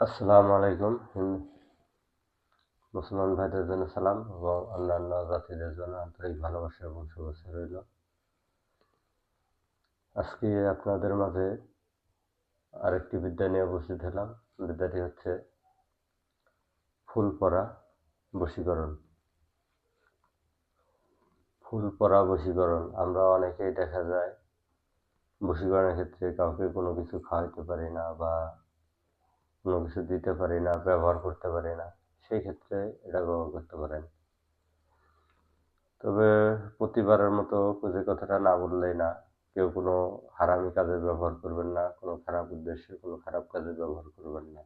আসসালামু আলাইকুম মুসলমান ভাইদের জন্য সালাম এবং অন্যান্য জাতিদের জন্য আন্তরিক ভালোবাসা এবং শুভেচ্ছা রইল। আজকে আপনাদের মাঝে আরেকটি বিদ্যা নিয়ে উপস্থিত হলাম। বিদ্যাটি হচ্ছে ফুল পরা বশীকরণ। ফুল পরা বশীকরণ, আমরা অনেকেই দেখা যায় বশীকরণের ক্ষেত্রে কাউকে কোনো কিছু খাওয়াইতে পারি না বা কোনো কিছু দিতে পারি না, ব্যবহার করতে পারি না, সেই ক্ষেত্রে এটা ব্যবহার করতে পারেন। তবে প্রতিবারের মতো যে কথাটা না বললেই না, কেউ কোনো হারামি কাজে ব্যবহার করবেন না, কোনো খারাপ উদ্দেশ্যে কোনো খারাপ কাজে ব্যবহার করবেন না।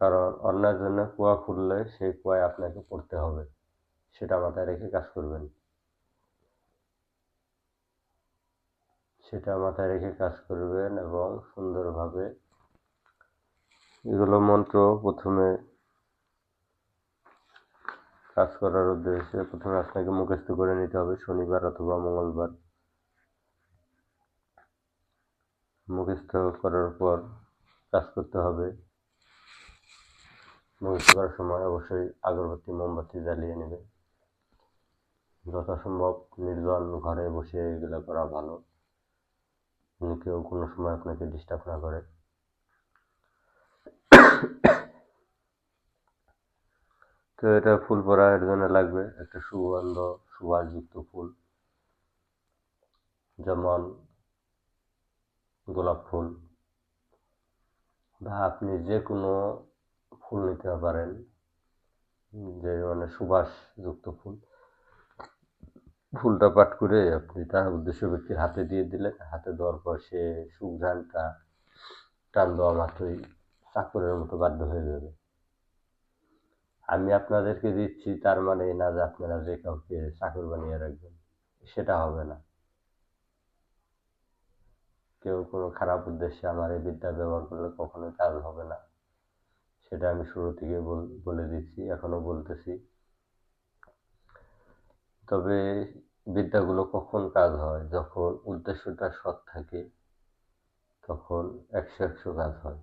কারণ অন্যের জন্য কুয়া খুললে সেই কুয়ায় আপনাকে পড়তে হবে, সেটা মাথায় রেখে কাজ করবেন। সেটা মাথায় রেখে কাজ করবেন এবং সুন্দরভাবে এগুলো মন্ত্র প্রথমে কাজ করার উদ্দেশ্যে প্রথমে আপনাকে মুখস্থ করে নিতে হবে শনিবার অথবা মঙ্গলবার। মুখস্থ করার পর কাজ করতে হবে। মুখস্থ করার সময় অবশ্যই আগরবাতি, মোমবাতি জ্বালিয়ে নেবে যথাসম্ভব নির্জন ঘরে বসে এগুলো করা ভালো। কেউ কোনো সময় আপনাকে ডিস্টার্ব না করে। তো এটা ফুল পরা এর জন্য লাগবে। একটা সুগন্ধ, সুবাসযুক্ত ফুল। যেমন গোলাপ ফুল। বা আপনি যে কোনো ফুল নিতে পারেন, যে মানে সুবাসযুক্ত ফুল। ফুলটা পাঠ করে আপনি তার উদ্দেশ্য ব্যক্তির হাতে দিয়ে দিলেন। হাতে দেওয়ার পর সে সুঘ্রাণটা টান দেওয়া মাত্রই চাকরের মতো বাধ্য হয়ে যাবে। আমি আপনাদেরকে দিচ্ছি, তার মানে না যে আপনারা যে কাউকে চাকর বানিয়ে রাখবেন, সেটা হবে না। কেউ কোনো খারাপ উদ্দেশ্যে আমার এই বিদ্যা ব্যবহার করলে কখনোই কাজ হবে না। সেটা আমি শুরু থেকে বলে দিচ্ছি এখনও বলতেছি। তবে বিদ্যাগুলো কখন কাজ হয়? যখন উদ্দেশ্যটা সৎ থাকে, তখন একশো একশো কাজ হয়।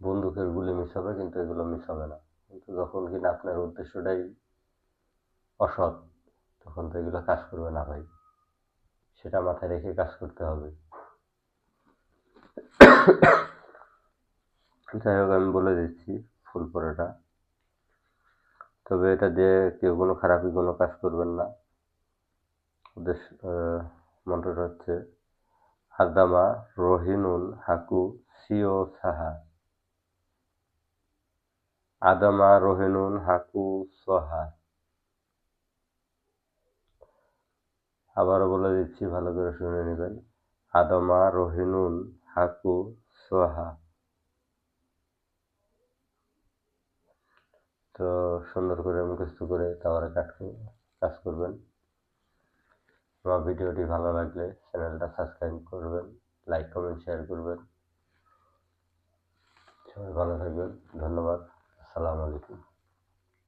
বন্দুকের গুলি মিশাবে, কিন্তু এগুলো মিশাবে না। কিন্তু যখন কিনা আপনার উদ্দেশ্যটাই অসৎ, তখন তো এগুলো কাজ করবে না ভাই। সেটা মাথায় রেখে কাজ করতে হবে। যাই হোক, আমি বলে দিচ্ছি ফুল পরাটা। তবে এটা দিয়ে কেউ কোনো খারাপই কোনো কাজ করবেন না। উদ্দেশ্য মন্ত্রটা হচ্ছে, হাদামা রহিনুল হাকু সিও সাহা। আদামা রহিনুল হাকু সহা। আবারও বলে দিচ্ছি, ভালো করে শুনে নেবেন। আদমা রহিনুল হাকু সোহা। তো সুন্দর করে মুখস্থ করে তারপরে কাজ কাজ করবেন। আমার ভিডিওটি ভালো লাগলে চ্যানেলটা সাবস্ক্রাইব করবেন, লাইক, কমেন্ট, শেয়ার করবেন। সবাই ভালো থাকবেন, ধন্যবাদ। আসসালামু আলাইকুম।